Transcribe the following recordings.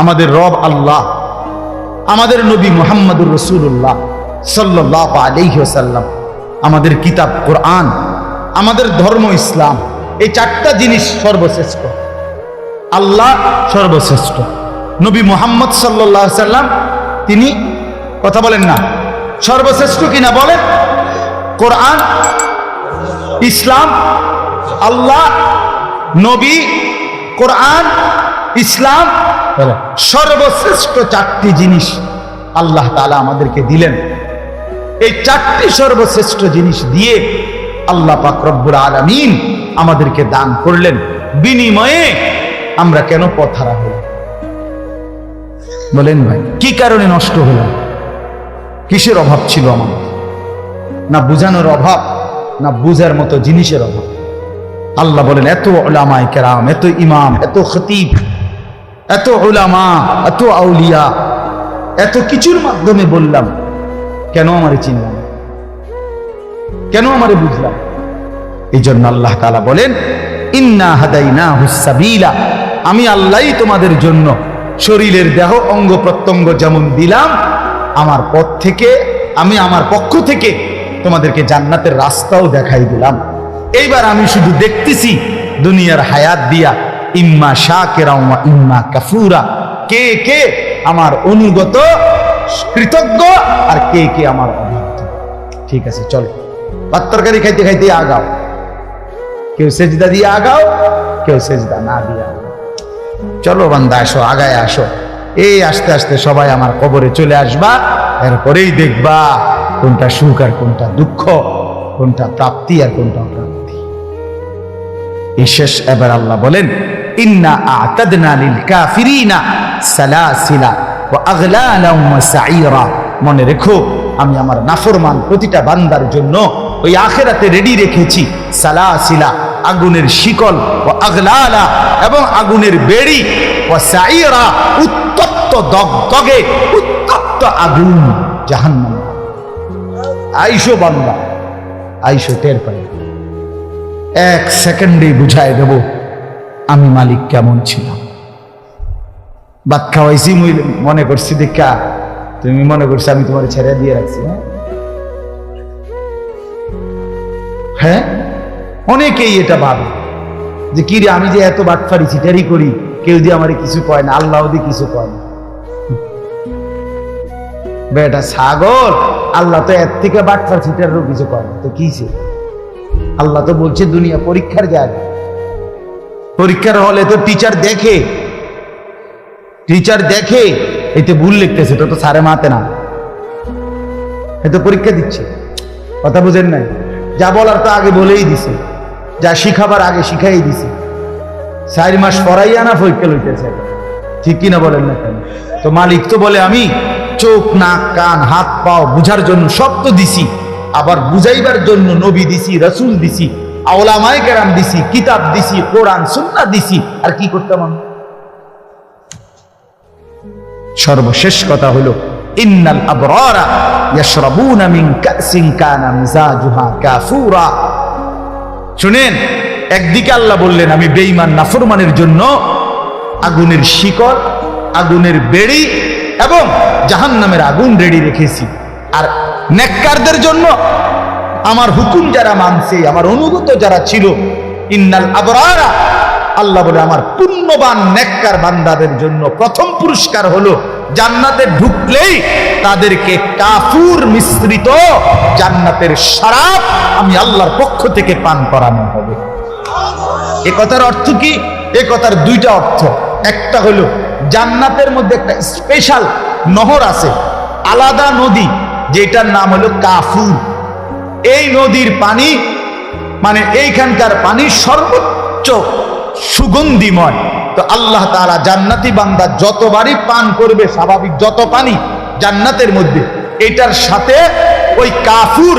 আমাদের রব আল্লাহ, আমাদের নবী মুহাম্মদুর রসুল্লাহ সাল্লাহ আলহ্লাম আমাদের কিতাব কোরআন, আমাদের ধর্ম ইসলাম, এই চারটা জিনিস সর্বশ্রেষ্ঠ। আল্লাহ সর্বশ্রেষ্ঠ। নবী মোহাম্মদ সাল্লাহ সাল্লাম তিনি কথা বলেন না, সর্বশ্রেষ্ঠ কিনা বলেন? কোরআন, ইসলাম, আল্লাহ, নবী, কোরআন ইসলাম সর্বশ্রেষ্ঠ চারটি জিনিস আল্লাহ তালা আমাদেরকে দিলেন। এই চারটি সর্বশ্রেষ্ঠ জিনিস দিয়ে আল্লাহ পাক রব্বুল আলমিন আমাদেরকে দান করলেন। বিনিময়ে আমরা কেন পথারা হই বলেন ভাই কি কারণে নষ্ট হলাম? কিসের অভাব ছিল আমাদের? না বুঝানোর অভাব না বুঝার মতো জিনিসের অভাব। আল্লাহ বলেন এত ওলামায় কেরাম এত ইমাম এত খতিব এত ওলামা এত আউলিয়া, এত কিছুর মাধ্যমে বললাম, কেন আমারে চিনলাম কেন আমারে বুঝলাম? এই জন্য আল্লাহ তালা বলেন, ইন্না হাদাইনা হুসাবিলা আমি আল্লাহই তোমাদের জন্য শরীরের দেহ, অঙ্গ প্রত্যঙ্গ যেমন দিলাম, আমার পথ থেকে, আমি আমার পক্ষ থেকে তোমাদেরকে জান্নাতের রাস্তাও দেখাই দিলাম। এইবার আমি শুধু দেখতেছি দুনিয়ার হায়াত দিয়া ইম্মা শাকেরা ইম্মা কাফুরা। কে কে? আমার অনুগত, কৃতজ্ঞ আর কে কে আমার অবাধ্য ঠিক আছে, চলো। ভাত তরকারি খাইতে খাইতে আগাও। কেউ সেজদা দিয়ে আগাও, কেউ সেজদা না দিয়ে আগাও। চলো বান্দা, আসো, আগায় আসো। এই আস্তে আস্তে সবাই আমার কবরে চলে আসবা, এরপরেই দেখবা কোনটা সুখ আর কোনটা দুঃখ, কোনটা প্রাপ্তি আর কোনটা অপ্রাপ্তি। শেষ এবার আল্লাহ বলেন, ইন্না কাফিরিনা মনে রেখো, আমি আমার নাফরমান প্রতিটা বান্দার জন্য ওই আখেরাতে রেডি রেখেছি, সালাসিলা, আগুনের শিকল ও আগলালা এবং আগুনের বেড়ি ও সাইরা উত্তপ্ত দগদগে, উত্তপ্ত আগুন জাহান্নাম। আইসো বান্দা, আইসো টের পাই এক সেকেন্ডে বুঝায় দেব, আমি মালিক কেমন ছিলাম। খাওয়াইছি, মুই মনে করছি, দেখা, তুমি মনে করছ আমি তোমার ছেড়ে দিয়ে রাখছি হ্যাঁ? হ্যাঁ? অনেকেই এটা ভাবে, যে কি রে, আমি যে এত বাটফারি চিটারি করি, কেউ দিয়ে আমার কিছু কয় না, আল্লাহ দিয়ে কিছু কয় না। বেটা ছাগল, আল্লাহ তো এর থেকে বাটফার চিটারও কিছু কয় না, তো কিছে আল্লাহ তো বলছে দুনিয়া পরীক্ষার জায়গা। পরীক্ষার হলে তো টিচার দেখে। টিচার দেখে। এতে ভুল লিখতেছে তো সারে মাতে না। এ তো পরীক্ষা দিচ্ছে। কথা বুঝেন নাই? যা বলার তো আগে বলেই দিছে। যা শিখাবার আগে শিখাই দিছে। চার মাস পড়াইয়া না পরীক্ষা লইতেছে। ঠিক কিনা বলেন না কেন? তো মালিক তো বলে, আমি চোখ, নাক, কান, হাত, পাও বুঝার জন্য সব তো দিছি। আবার বুঝাইবার জন্য নবী দিছি, রসুল দিছি, আওলামায় কেরাম দিছি, কিতাব দিছি, কোরআন সুন্না দিছি। আর কি করতাম আমি? সর্বশেষ কথা হলো, ইন্নাল আবরারা ইয়াশরাবুনা মিন কাসিন কানা মিজাজুহা কাফুরা। শুনেন, একদিকে আল্লাহ বললেন, আমি বেঈমান নাফরমানের জন্য আগুনের শিকড়, আগুনের বেড়ি এবং জাহান্নামের আগুন রেডি রেখেছি। আর নেককারদের জন্য আমার হুকুম যারা মানছে, আমার অনুগত যারা ছিল, ইন্নাল আবরারা, আল্লাহ বলে আমার পুণ্যবান নেককার বান্দাদের জন্য প্রথম পুরস্কার হলো জান্নাতে ঢুকলেই তাদেরকে কাফুর মিশ্রিত জান্নাতের শরাব আমি আল্লাহর পক্ষ থেকে পান করানো হবে। এ কথার অর্থ কি? এ কথার দুইটা অর্থ। একটা হলো, জান্নাতের মধ্যে একটা স্পেশাল নহর আছে, আলাদা নদী যেটার নাম হলো কাফুর। এই নদীর পানি মানে এইখানকার পানি সর্বোচ্চ সুগন্ধিময়। তো আল্লাহ তাআলা জান্নাতি বান্দা যতবারই পান করবে, স্বাভাবিক যত পানি জান্নাতের মধ্যে, এটার সাথে ওই কাফুর,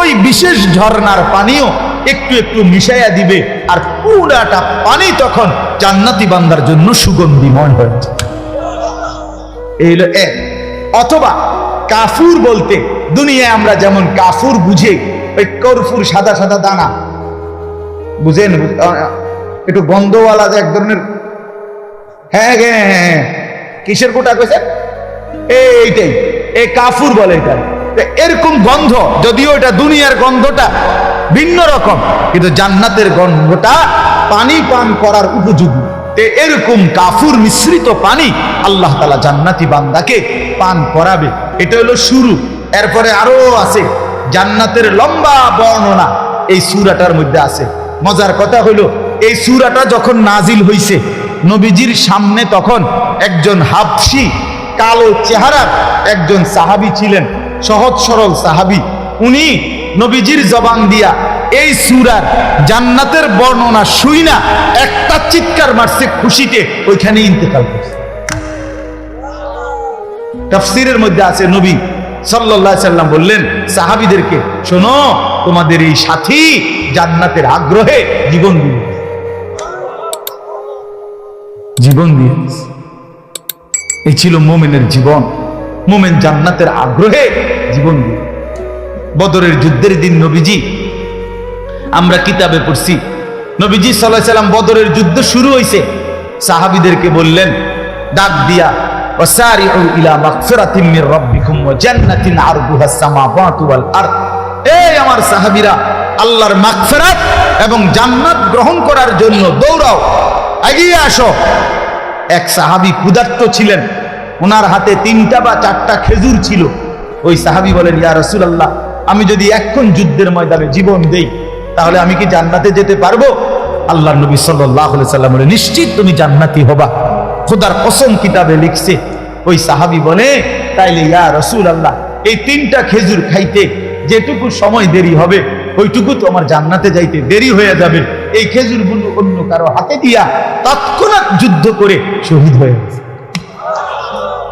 ওই বিশেষ ঝর্ণার পানিও একটু একটু মিশাইয়া দিবে, আর পুরাটা পানি তখন জান্নাতি বান্দার জন্য সুগন্ধিময় হয়ে যায় এই হলো এক। অথবা কাফুর বলতে, দুনিয়ায় আমরা যেমন কাফুর বুঝে, ওই কর্ফুর সাদা সাদা দানা। বুঝেন? একটু গন্ধওয়ালা যে এক ধরনের হ্যাঁ হ্যাঁ হ্যাঁ হ্যাঁ। কিসের কোটা কইছে? এইটাই। এই কাফুর বলে এটা। এরকম গন্ধ, যদিও এটা দুনিয়ার গন্ধটা ভিন্ন রকম, কিন্তু জান্নাতের গন্ধটা পানি পান করার উপযোগী। এরকম কাফুর মিশ্রিত পানি আল্লাহ তালা জান্নাতি বান্দাকে পান করাবে। এটা হলো শুরু। এরপরে আরও আছে, জান্নাতের লম্বা বর্ণনা এই সুরাটার মধ্যে আছে। মজার কথা হইল এই সুরাটা যখন নাজিল হইছে, নবীজির সামনে তখন একজন হাফসি, কালো চেহারার একজন সাহাবি ছিলেন, সহজ সরল সাহাবি। উনি নবীজির জবান দিয়া এই সুরার জান্নাতের বর্ণনা শুই না একটা চিৎকার মারছে খুশিতে ওইখানে ইন্তেকাল করছে। তাফসিরের মধ্যে আছে নবী আলাইহি সাল্লাম বললেন, সাহাবীদেরকে, শোনো, তোমাদের এই সাথী জান্নাতের আগ্রহে জীবন দিয়ে জীবন দিয়ে এই ছিল মোমেনের জীবন। মোমেন জান্নাতের আগ্রহে জীবন দিয়ে বদরের যুদ্ধের দিন নবীজি, আমরা কিতাবে পড়ছি, নবীজি সাল্লাহ সাল্লাম বদরের যুদ্ধ শুরু হয়েছে সাহাবিদেরকে বললেন, ডাক দিয়া وسارعوا إلى مغفرة من ربكم وجنة عرضها السماوات والأرض এই আমার সাহাবীরা আল্লাহর মাগফিরাত এবং জান্নাত গ্রহণ করার জন্য দৌড়াও এগিয়ে আসো এক সাহাবী ক্ষুধার্ত ছিলেন ওনার হাতে তিনটা বা চারটা খেজুর ছিল ওই সাহাবী বলেন ইয়া রাসূলুল্লাহ আমি যদি এখন যুদ্ধের ময়দানে জীবন দেই তাহলে আমি কি জান্নাতে যেতে পারবো আল্লাহ নবী সাল্লাল্লাহু আলাইহি সাল্লাম বলে নিশ্চিত তুমি জান্নাতি হবা খোদার কসম কিতাবে লিখছে। ওই সাহাবী বলে, তাইলে ইয়া রসুল আল্লাহ এই তিনটা খেজুর খাইতে যেটুকু সময় দেরি হবে, ওইটুকু তো আমার জান্নাতে যাইতে দেরি হয়ে যাবে। এই খেজুরগুলো অন্য কারও হাতে দিয়া তৎক্ষণাৎ যুদ্ধ করে শহীদ হয়ে গেছে।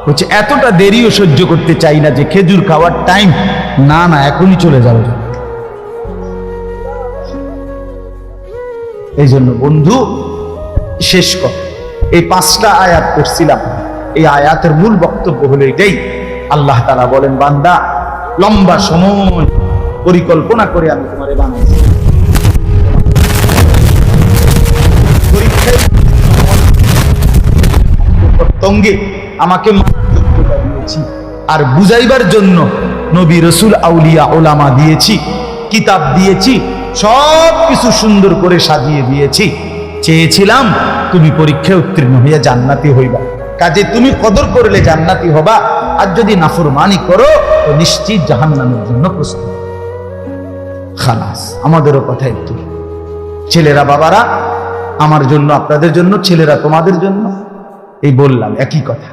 বলছে, এতটা দেরিও সহ্য করতে চাই না যে খেজুর খাওয়ার টাইম না না, এখনই চলে যাবে। এই জন্য বন্ধু, শেষ কর এই পাঁচটা আয়াত করছিলাম এই আয়াতের মূল বক্তব্য হলো এটাই। আল্লাহ তালা বলেন, বান্দা, লম্বা সময় পরিকল্পনা করে আমি তোমারে বানাইছি। আমাকে দিয়েছি। আর বুঝাইবার জন্য নবী রসুল আউলিয়া ওলামা দিয়েছি, কিতাব দিয়েছি সব কিছু সুন্দর করে সাজিয়ে দিয়েছি। চেয়েছিলাম তুমি পরীক্ষায় উত্তীর্ণ হইয়া জান্নাতি হইবা। কাজে তুমি কদর করলে জান্নাতি হবা, আর যদি নাফরমানি করো, তো নিশ্চিত জাহান্নামের জন্য প্রস্তুত। খালাস, আমাদেরও কথা একটু ছেলেরা বাবারা, আমার জন্য, আপনাদের জন্য, ছেলেরা তোমাদের জন্য। এই বললাম, একই কথা।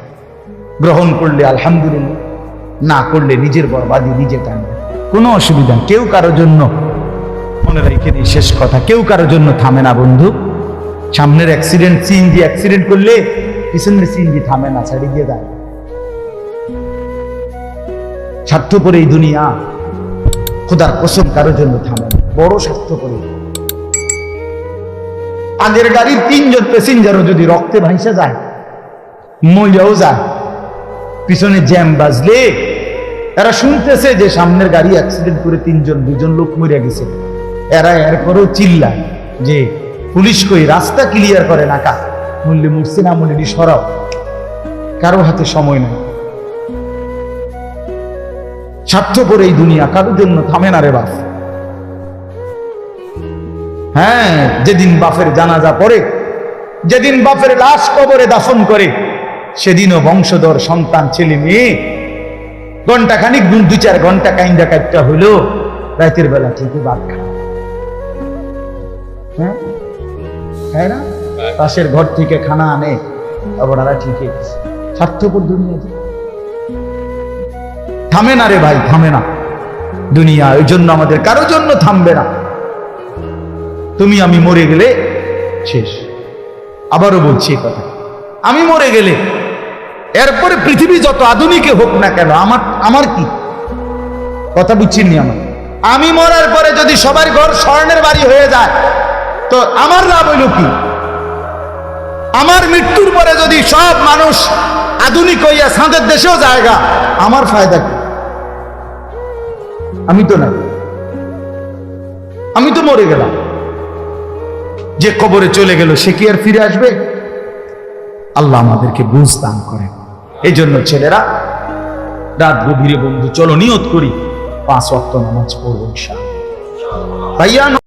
গ্রহণ করলে আলহামদুলিল্লাহ, না করলে নিজের বরবাদি নিজে টানবে। কোনো অসুবিধা। কেউ কারও জন্য, মনে রেখে শেষ কথা, কেউ কারও জন্য থামে না, বন্ধু। সামনের অ্যাক্সিডেন্ট সিএনজি অ্যাক্সিডেন্ট করলে পিছনের সিএনজি থামে না, ছাড়ি দিয়ে দেয় স্বার্থপর এই দুনিয়া খোদার কসম কারও জন্য থামে বড় স্বার্থপর এই। আগের গাড়ির তিনজন প্যাসেঞ্জারও যদি রক্তে ভাইসা যায়, মইলাও যায়, পিছনে জ্যাম বাজলে এরা শুনতেছে যে সামনের গাড়ি অ্যাক্সিডেন্ট করে তিনজন, দুজন লোক মরে গেছে এরা এরপরেও চিল্লায় যে পুলিশ কই রাস্তা ক্লিয়ার করে না নাকা মূল্যে না মূল্যে সরাও কারও হাতে সময় নেই। স্বার্থপর এই দুনিয়া, কারোর জন্য থামে না রে বাপ। হ্যাঁ যেদিন বাপের জানাজা পড়ে, যেদিন বাপের লাশ কবরে দাফন করে, সেদিনও বংশধর, সন্তান, ছেলে, মেয়ে ঘণ্টা খানিক দু চার ঘণ্টা কাইন্দা কাটটা হইল, রাতের বেলা ঠিকই ভাত খায়। হ্যাঁ? খায় না? পাশের ঘর থেকে খানা আনে আপনারা ঠিকই স্বার্থপর দুনিয়া থামে না রে ভাই, থামে না। দুনিয়া ওই জন্য আমাদের কারও জন্য থামবে না। তুমি আমি মরে গেলে, শেষ। আবারও বলছি কথা। আমি মরে গেলে, এরপরে পৃথিবী যত আধুনিকে হোক না কেন, আমার আমার কি? কথা বুঝছেননি আমার আমি মরার পরে যদি সবার ঘর স্বর্ণের বাড়ি হয়ে যায় তো আমার লাভ হইল কি? আমার মৃত্যুর পরে যদি সব মানুষ আধুনিক হইয়া সাঁদের দেশেও জায়গা আমার ফায়দা কি? আমি তো নাই। আমি তো মরে গেলাম। যে কবরে চলে গেল, সে কি আর ফিরে আসবে? আল্লাহ আমাদেরকে বুঝ দান করেন। এই জন্য ছেলেরা, রাত গভীরে বন্ধু, চলো নিয়ত করি। পাঁচ অক্ত নামাজ পড়ব ভাইয়া